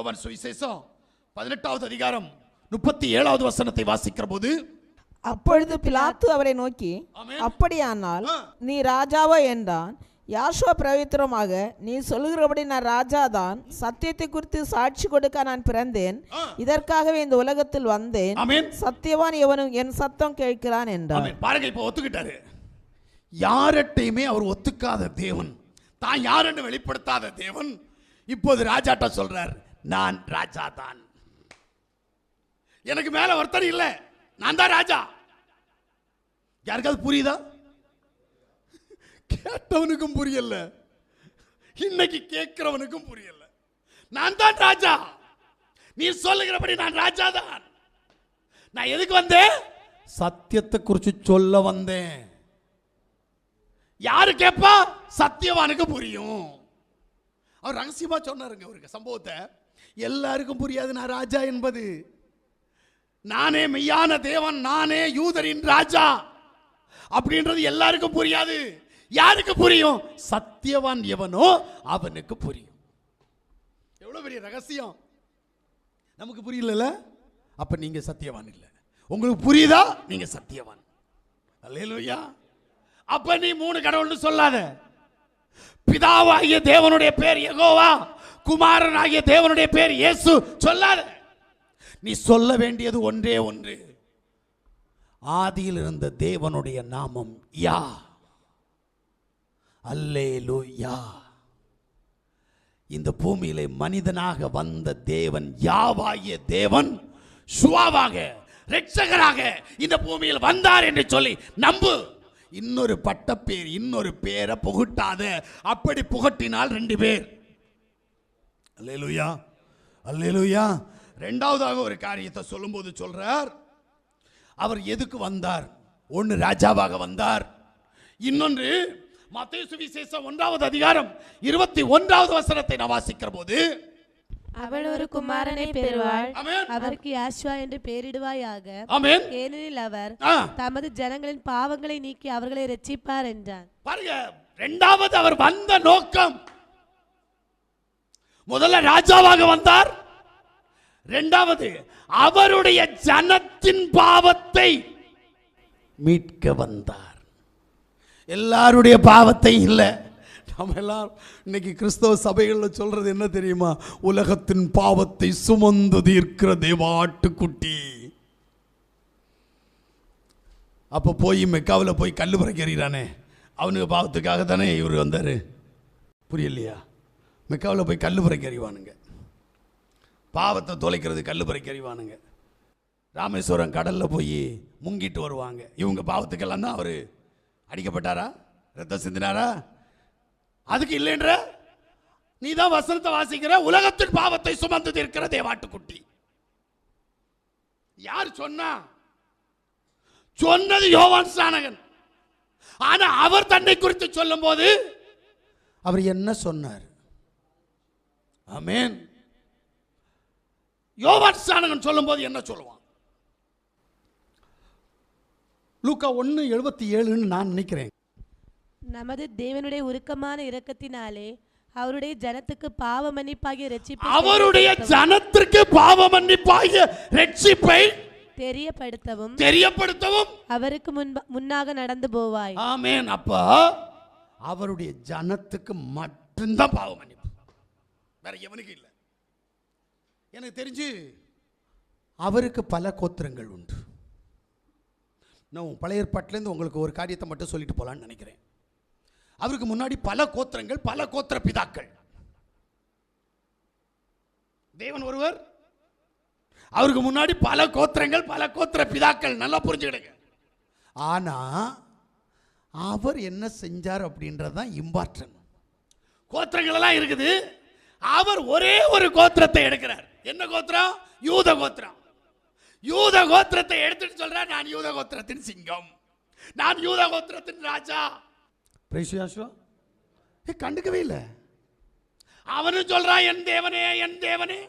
யோவான் சுவிசேஷம் பதினெட்டாவது அதிகாரம் முப்பத்தி ஏழாவது வசனத்தை வாசிக்கிற போது அப்பொழுது பிலாத்து அவரை நோக்கி. அப்படியானால். நீ ராஜாவோ என்றான். யாஷுவா பிரவித்திரமாக நீ சொல்கிறபடி நான் ராஜாதான். சத்தியத்தை குறித்து சாட்சி கொடுக்க நான் பிறந்தேன். இதற்காகவே இந்த உலகத்தில் வந்தேன். சத்தியவான் எவனும் என் சத்தம் கேட்கிறான் என்றான். பாருங்க இப்போ ஒத்துக்கிட்டாரு. யார்கிட்டையுமே அவர் ஒத்துக்காத தேவன். தான் யாருன்னு வெளிப்படுத்தாத தேவன். இப்போது ராஜாட்ட சொல்றார் நான் ராஜா தான். எனக்கு மேல ஒருத்தர் இல்லை. நான் தான் ராஜா. யாருக்காவது புரியுதா? கேட்டவனுக்கும் புரியல. இன்னைக்கு கேட்கிறவனுக்கும் புரியல. நான் தான் ராஜா. நீ சொல்லுகிறபடி நான் ராஜா தான். நான் எதுக்கு வந்தேன்? சத்தியத்தை குறித்து சொல்ல வந்தேன். யாரு கேட்பா சத்தியவானுக்கு புரியும். அவர் ரகசியமா சொன்னாருங்க அவருக்கு சம்பவத்தை. எல்லாருக்கும் புரியாது நான் ராஜா என்பது. நானே மெய்யான தேவன் நானே யூதரின் ராஜா. அப்படின்றது எல்லாருக்கும் புரியாது. யாருக்கு புரியும்? சத்தியவான் எவனோ அவனுக்கு புரியும். எவ்வளவு பெரிய ரகசியம். நமக்கு புரியல அப்ப நீங்க சத்தியவான் இல்லை. உங்களுக்கு புரியுதா? நீங்க சத்தியவான். அல்லேலூயா. அப்ப நீ மூணு கடவுள்னு சொல்லாத. பிதாவாகிய தேவனுடைய பேர் குமாரன் குமாரனாகிய தேவனுடைய பேர் இயேசு சொல்லாத. நீ சொல்ல வேண்டியது ஒன்றே ஒன்று. ஆதியில் இருந்த தேவனுடைய நாமம் யா. அல்லேலூயா. இந்த பூமியிலே மனிதனாக வந்த தேவன் யாவாகிய தேவன் சுவாவாக ரட்சகராக இந்த பூமியில் வந்தார் என்று சொல்லி நம்பு. இன்னொரு பட்டப்பேர் இன்னொரு பேரை புகட்டாத அப்படி புகட்டினால் ரெண்டு பேர். அல்லேலூயா அல்லேலூயா. ரெண்டாவதாக ஒரு காரியத்தை சொல்லும்போது சொல்றார் அவர் எதுக்கு வந்தார்? ஒன்று ராஜாவாக வந்தார். இன்னொன்று மத்தேயு சுவிசேஷம் ஒன்றாவது அதிகாரம் இருபத்தி ஒன்றாவது வசனத்தை நான் வாசிக்கிற போது அவள் ஒரு குமாரனை பெறுவாள். அவருக்கு யாஷ்வா என்று பெயரிடுவாயாக. ஏனெனில் அவர் தமது ஜனங்களின் பாவங்களை நீக்கி அவர்களை ரட்சிப்பார் என்றான். பாருங்க ரெண்டாவது அவர் வந்த நோக்கம் முதல்ல ராஜாவாக வந்தார். ரெண்டாவது அவருடைய ஜனத்தின் பாவத்தை மீட்க வந்தார். எல்லாருடைய பாவத்தை இல்லை. நம்ம எல்லாரும் இன்னைக்கு கிறிஸ்தவ சபைகளில் சொல்றது என்ன தெரியுமா? உலகத்தின் பாவத்தை சுமந்து தீர்க்கிற தேவாட்டுக்குட்டி அப்போ போய் மெக்காவில் போய் கல் புறக்கி அவனுக்கு பாவத்துக்காக தானே இவர் வந்தார். புரியலையா? மெக்காவில் போய் கல் புறக்கி அறிவானுங்க. பாவத்தை தொலைக்கிறது கல் புறக்கி அறிவானுங்க. ராமேஸ்வரம் கடலில் போய் முங்கிட்டு வருவாங்க. இவங்க பாவத்துக்கெல்லாம் தான் அவர் அடிக்கப்பட்டாரா? ரத்தம் சிந்தினாரா? அதுக்கு இல்லைன்ற? நீ தான் வசனத்தை வாசிக்கிற? உலகத்தின் பாவத்தை சுமந்து இருக்கிற தேவாட்டுக்குட்டி. யார் சொன்னா? சொன்னது யோவான் ஸ்நானகன் ஆனா அவர் தன்னை குறித்து சொல்லும்போது அவர் என்ன சொன்னார்? ஆமென். யோவான் ஸ்நானகன் சொல்லும்போது என்ன சொல்லுவான்? லூக்கா ஒன்று எழுபத்தி ஏழுன்னு நான் நினைக்கிறேன். நமது தேவனுடைய உருக்கமான இரக்கத்தினாலே அவருடைய ஜனத்துக்கு பாவ மன்னிப்பாகிய ரட்சிப்பை அவருடைய ஜனத்திற்கு பாவ மன்னிப்பாகிய ரட்சிப்பை தெரியப்படுத்தவும் தெரியப்படுத்தவும். அவருக்கு முன்னாக நடந்து போவாய். ஆமென். அப்போ அவருடைய ஜனத்துக்கு மட்டும்தான் பாவ மன்னிப்பு வேற எவனுக்கு இல்லை. எனக்கு தெரிஞ்சு அவருக்கு பல கோத்திரங்கள் உண்டு. நான் பழைய ஏற்பாட்டிலேருந்து உங்களுக்கு ஒரு காரியத்தை மட்டும் சொல்லிட்டு போலான்னு நினைக்கிறேன். அவருக்கு முன்னாடி பல கோத்திரங்கள் பல கோத்திர பிதாக்கள். தேவன் ஒருவர் அவருக்கு முன்னாடி பல கோத்திரங்கள் பல கோத்திர பிதாக்கள். நல்லா புரிஞ்சுக்கிடுங்க. ஆனா அவர் என்ன செஞ்சார் அப்படின்றது தான் இம்பார்ட்டன் கோத்திரங்கள் எல்லாம் இருக்குது. அவர் ஒரே ஒரு கோத்திரத்தை எடுக்கிறார். என்ன கோத்திரம்? யூத கோத்திரம். யூத கோத்திரத்தை எடுத்துட்டு சொல்றார் நான் யூத கோத்திரத்தின் சிங்கம். நான் யூத கோத்திரத்தின் ராஜா. கண்டுக்கவே இல்லை. அவனும் சொல்றான் என் தேவனே என் தேவனே.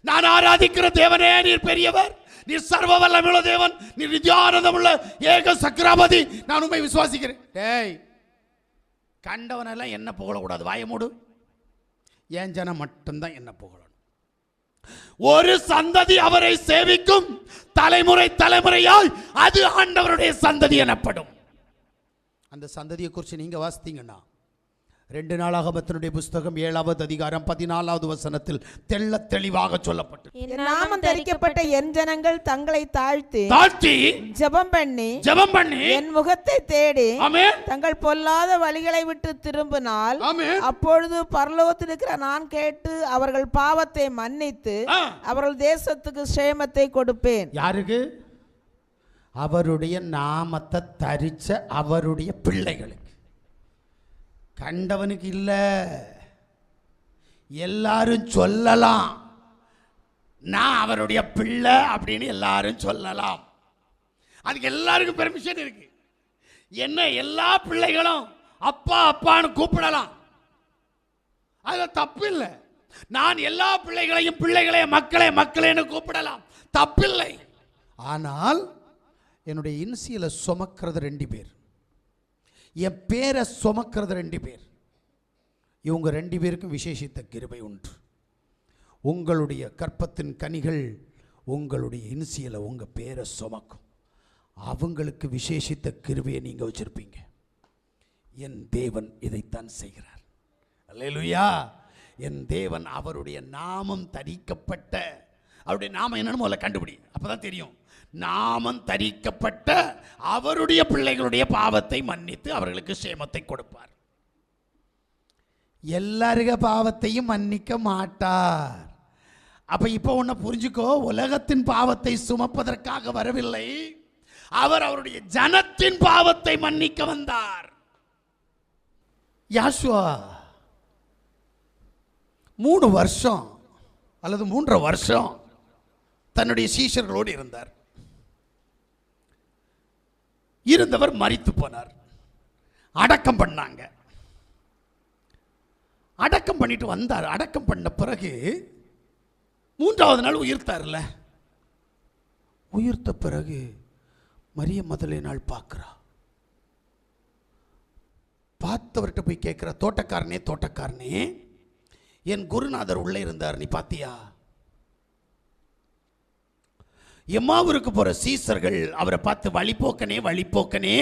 நான் ஆராதிக்கிற தேவனே நீர் பெரியவர். நீர் சர்வ வல்லமையுள்ள தேவன். நீர் நித்யானந்தமுள்ள ஏக சக்கராபதி நான் உண்மை விசுவாசிக்கிறேன். டேய் கண்டவனெல்லாம் என்ன புகழக்கூடாது? வாய மூடு. என் ஜனம் மட்டும்தான் என்ன புகழணும். ஒரு சந்ததி அவரை சேவிக்கும் தலைமுறை தலைமுறையாய் அது ஆண்டவருடைய சந்ததி எனப்படும். அந்த சந்ததியை குறித்து நீங்கள் வாசித்தீங்கன்னா ரெண்டு நாளாகமத்தினுடைய புஸ்தகம் ஏழாவது அதிகாரம் பதினாலாவது வசனத்தில் தெள்ள தெளிவாக சொல்லப்பட்டு. நாமம் தரிக்கப்பட்ட என் ஜனங்கள் தங்களை தாழ்த்தி தாழ்த்தி ஜெபம் பண்ணி ஜெபம் பண்ணி என் முகத்தை தேடி தங்கள் பொல்லாத வழிகளை விட்டு திரும்பினால் அப்பொழுது பரலோகத்தில் இருக்கிற நான் கேட்டு அவர்கள் பாவத்தை மன்னித்து. அவர்கள் தேசத்துக்கு சேமத்தை கொடுப்பேன். யாருக்கு? அவருடைய நாமத்தை தரிச்ச அவருடைய பிள்ளைகளுக்கு. கண்டவனுக்கு இல்லை. எல்லாரும் சொல்லலாம். நான் அவருடைய பிள்ளை அப்படின்னு எல்லாரும் சொல்லலாம். அதுக்கு எல்லாருக்கும் பெர்மிஷன் இருக்கு. என்ன எல்லா பிள்ளைகளும் அப்பா அப்பான்னு கூப்பிடலாம். அதில் தப்பு இல்லை நான் எல்லா பிள்ளைகளையும் பிள்ளைகளே மக்களே மக்களேன்னு கூப்பிடலாம். தப்பில்லை. ஆனால் என்னுடைய இன்சியலை சுமக்கிறது ரெண்டு பேர். என் பேரை சுமக்கிறது ரெண்டு பேர். இவங்க ரெண்டு பேருக்கும் விசேஷித்த கிருபை உண்டு. உங்களுடைய கற்பத்தின் கனிகள் உங்களுடைய இன்சியலை உங்கள் பேரை சுமக்கும். அவங்களுக்கு விசேஷித்த கிருபையை நீங்கள் வச்சுருப்பீங்க. என் தேவன் இதைத்தான் செய்கிறார். அல்லையா என் தேவன் அவருடைய நாமம் தரிக்கப்பட்ட அவருடைய நாமம் என்னன்னு முதல்ல கண்டுபிடி. அப்போ தான் தெரியும். நாமம் தரிக்கப்பட்ட அவருடைய பிள்ளைகளுடைய பாவத்தை மன்னித்து அவர்களுக்கு சேமத்தை கொடுப்பார். எல்லாருக பாவத்தையும் மன்னிக்க மாட்டார். அப்போ இப்போ ஒன்று புரிஞ்சுக்கோ உலகத்தின் பாவத்தை சுமப்பதற்காக வரவில்லை. அவர் அவருடைய ஜனத்தின் பாவத்தை மன்னிக்க வந்தார். யாஷுவா மூணு வருஷம் அல்லது மூன்றரை வருஷம் தன்னுடைய சீஷர்களோடு இருந்தார். இருந்தவர் மறித்து போனார். அடக்கம் பண்ணாங்க. அடக்கம் பண்ணிட்டு வந்தார். அடக்கம் பண்ண பிறகு மூன்றாவது நாள் உயிர்த்தார்ல. உயிர்த்த பிறகு மரிய முதலே நாள் பார்க்குறா. பார்த்தவர்கிட்ட போய் கேட்குற தோட்டக்காரனே தோட்டக்காரனே என் குருநாதர் உள்ளே இருந்தார் நீ பார்த்தியா? எம்மாவூருக்கு போகிற சீசர்கள் அவரை பார்த்து வழிபோக்கனே வழிபோக்கனே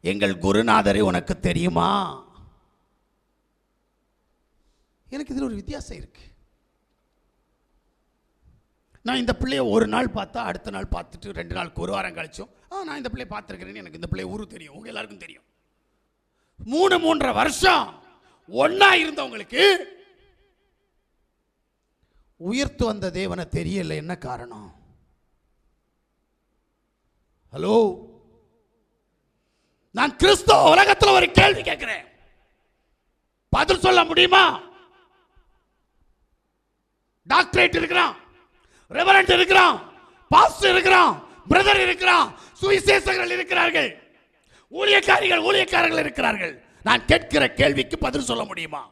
எங்கள் குருநாதரை உனக்கு தெரியுமா? எனக்கு இதில் ஒரு வித்தியாசம் இருக்கு. நான் இந்த பிள்ளைய ஒரு நாள் பார்த்தா அடுத்த நாள் பார்த்துட்டு ரெண்டு நாளுக்கு ஒரு வாரம் கழிச்சோம் ஆ நான் இந்த பிள்ளைய பார்த்துருக்கிறேன்னு எனக்கு இந்த பிள்ளை ஊரு தெரியும் உங்கள் எல்லாருக்கும் தெரியும். மூணு மூன்றரை வருஷம் ஒன்றா இருந்தவங்களுக்கு உயிர்த்து வந்த தேவனை தெரியல என்ன காரணம்? ஹலோ? நான் கிறிஸ்தவ உலகத்தில் ஒரு கேள்வி கேட்கிறேன். பதில் சொல்ல முடியுமா? டாக்டரேட் இருக்கிறான் ரெவரண்ட் இருக்கிறான் பாஸ்டர் இருக்கிறான் பிரதர் இருக்கிறான் சுவிசேஷகர்கள் இருக்கிறார்கள். ஊழியக்காரிகள் ஊழியக்காரர்கள் இருக்கிறார்கள். நான் கேட்கிற கேள்விக்கு பதில் சொல்ல முடியுமா?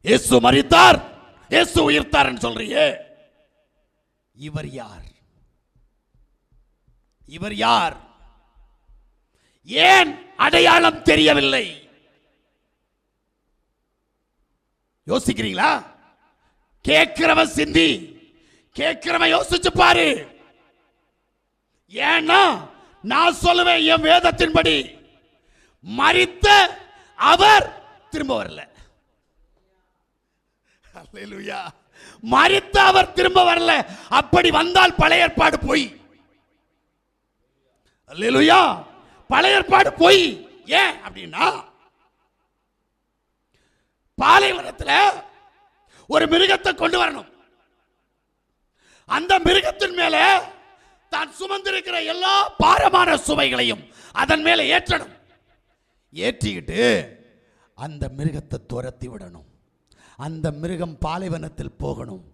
இயேசு மரித்தார் இயேசு உயிர்த்தார் சொல்றியே. இவர் யார்? இவர் யார்? ஏன் அடையாளம் தெரியவில்லை? யோசிக்கிறீங்களா? கேட்கிறவன் சிந்தி கேட்கிறவன் யோசிச்சு பாரு. ஏன்னா நான் சொல்லுவேன் என் வேதத்தின்படி. மறித்த அவர் திரும்ப வரல. மறித்த அவர் திரும்ப வரல. அப்படி வந்தால் பழைய ஏற்பாடு போய். அல்லேலூயா. பழைய ஏற்பாடு போய். ஏன் அப்படின்னா பாலைவனத்தில் ஒரு மிருகத்தை கொண்டு வரணும். அந்த மிருகத்தின் மேல தான் சுமந்திருக்கிற எல்லா பாரமான சுமைகளையும் அதன் மேல ஏற்றணும். ஏற்றிக்கிட்டு அந்த மிருகத்தை துரத்தி விடணும். அந்த மிருகம் பாலைவனத்தில் போகணும்.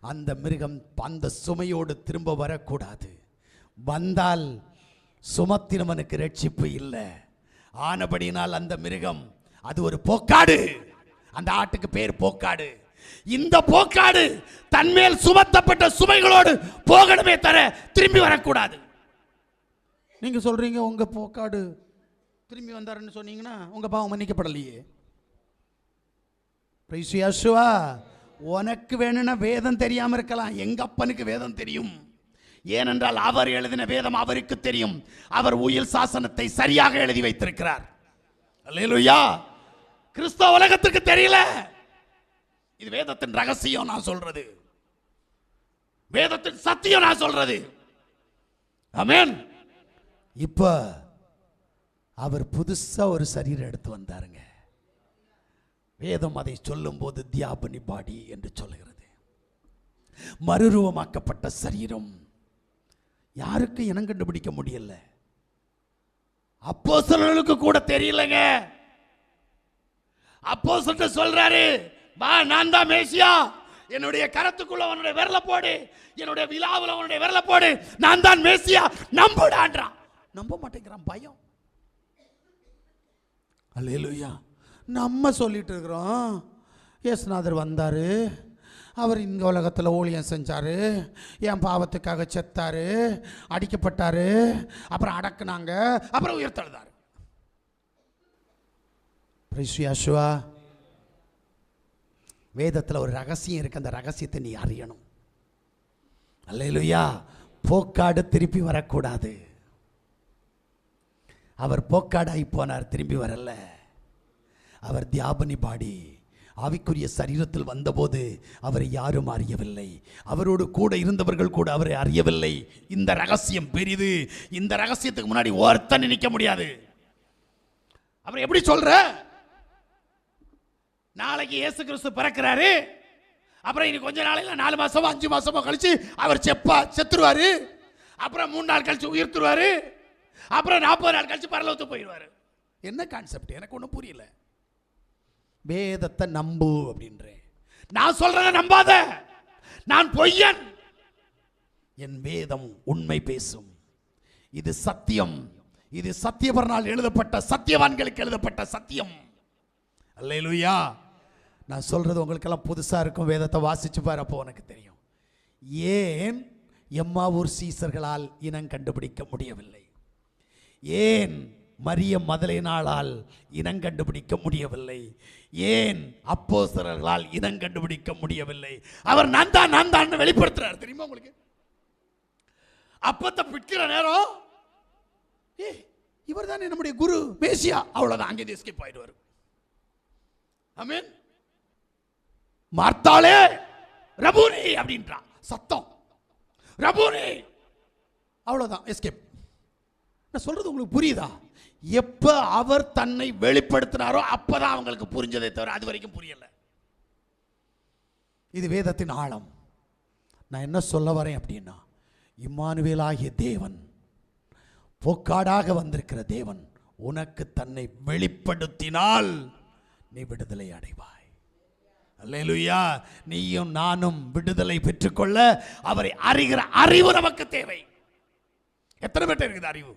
அந்த மிருகம் அந்த சுமையோடு திரும்ப வரக்கூடாது. வந்தால் சுமத்தினவனுக்கு ரட்சிப்பு இல்லை. ஆனபடினால் அந்த மிருகம் அது ஒரு போக்காடு. அந்த ஆட்டுக்கு பேர் போக்காடு. இந்த போக்காடு தன்மேல் சுமத்தப்பட்ட சுமைகளோடு போகணுமே தர திரும்பி வரக்கூடாது. நீங்க சொல்றீங்க உங்க போக்காடு திரும்பி வந்தாருன்னு சொன்னீங்கன்னா உங்க பாவம் மன்னிக்கப்படலையே. பிரைஸ் யேசுவா உனக்கு வேணும்னா வேதம் தெரியாம இருக்கலாம். எங்க அப்பனுக்கு வேதம் தெரியும். ஏனென்றால் அவர் எழுதின வேதம் அவருக்கு தெரியும். அவர் உயில் சாசனத்தை சரியாக எழுதி வைத்திருக்கிறார். அல்லேலூயா! கிறிஸ்தவ உலகத்துக்கு தெரியல. இது வேதத்தின் ரகசியம் நான் சொல்றது. வேதத்தின் சத்தியம் நான் சொல்றது. அமேன் இப்ப அவர் புதுசா ஒரு சரீரம் எடுத்து வந்தாருங்க. வேதம் அதை சொல்லும்போது தியாபனி பாடி என்று சொல்லுகிறது. மறுரூபமாக்கப்பட்ட சரீரம். யாருக்கும் இனம் கண்டுபிடிக்க முடியல? அப்போஸ்தலர்களுக்கு கூட தெரியலங்க. அப்போ சொல்றாரு வா நான் தான் மேசியா. என்னுடைய கரத்துக்குள்ள உன்னுடைய விரல போடு. என்னுடைய விழாவில் உன்னுடைய விரல போடு. நான் தான் மேசியா. நம்புடான்றான் நம்ப மாட்டேங்கிறான் பயம். அல்லேலூயா. நம்ம சொல்லிட்டு இருக்கிறோம். ஏசுநாதர் வந்தாரு. அவர் இந்த உலகத்தில் ஊழியம் செஞ்சார் என் பாவத்துக்காக செத்தாரு அடிக்கப்பட்டாரு அப்புறம் அடக்குனாங்க அப்புறம் உயிர்த்தெழுதாரு பிரிசுயாசுவா வேதத்தில் ஒரு ரகசியம் இருக்கு அந்த ரகசியத்தை நீ அறியணும். அல்லேலூயா. போக்காடு திருப்பி வரக்கூடாது. அவர் போக்காடாகி போனார் திரும்பி வரல. அவர் தியாபனி பாடி ஆவிக்குரிய சரீரத்தில் வந்தபோது அவரை யாரும் அறியவில்லை. அவரோடு கூட இருந்தவர்கள் கூட அவரை அறியவில்லை. இந்த ரகசியம் பெரிது. இந்த ரகசியத்துக்கு முன்னாடி ஒருத்தன் நிற்க முடியாது. அவர் எப்படி சொல்ற? நாளைக்கு இயேசு கிறிஸ்து பிறக்கிறாரு. அப்புறம் இன்னும் கொஞ்ச நாளையில் நாலு மாசமோ அஞ்சு மாசமோ கழிச்சு அவர் செப்பா செத்துருவாரு. அப்புறம் மூணு நாள் கழிச்சு உயிர்த்துருவாரு. அப்புறம் நாற்பது நாள் கழிச்சு பரலோகத்துக்கு போயிடுவாரு. என்ன கான்செப்ட் எனக்கு ஒன்றும் புரியல. வேதத்தை நம்பு அப்படின்றேன் நான் சொல்றத நம்பாத. நான் பொய்யன். என் வேதம் உண்மை பேசும். இது சத்தியம். இது சத்தியபரனால் எழுதப்பட்ட சத்தியவான்களுக்கு எழுதப்பட்ட சத்தியம். அல்லையிலுயா நான் சொல்றது உங்களுக்கெல்லாம் புதுசா இருக்கும். வேதத்தை வாசிச்சு பாரு அப்போ உனக்கு தெரியும். ஏன் எம்மாவூர் சீசர்களால் இனம் கண்டுபிடிக்க முடியவில்லை? ஏன் மரிய மதலினாளால் இனம் கண்டுபிடிக்க முடியவில்லை. ஏன் அப்போஸ்தலர்களால் இனம் கண்டுபிடிக்க முடியவில்லை? அவர் நான் தான் நான் தான் வெளிப்படுத்துறார். தெரியுமா உங்களுக்கு? அப்பத்தை பிடிக்கிற நேரம் ஏ இவர் தான் நம்முடைய குரு மேசியா. அவ்வளவுதான் அங்கே எஸ்கேப் ஆயிடுவார். ஆமென் மார்த்தாளே ரபூனி அப்படின்றான். சத்தம். ரபூனி. அவ்வளவுதான் எஸ்கேப் நான் சொல்றது உங்களுக்கு புரியுதா? எப்போ அவர் தன்னை வெளிப்படுத்தினாரோ அப்பதான் அவங்களுக்கு புரிஞ்சதே தவிர அது வரைக்கும் புரியலை. இது வேதத்தின் ஆழம். நான் என்ன சொல்ல வரேன் அப்படின்னா இம்மானுவேலாகிய தேவன் போக்காடாக வந்திருக்கிற தேவன் உனக்கு தன்னை வெளிப்படுத்தினால் நீ விடுதலை அடைவாய். அல்லேலுயா நீயும் நானும் விடுதலை பெற்றுக்கொள்ள அவரை அறிகிற அறிவு நமக்கு தேவை. எத்தனை பேர்ட்ட இருக்குது அறிவு?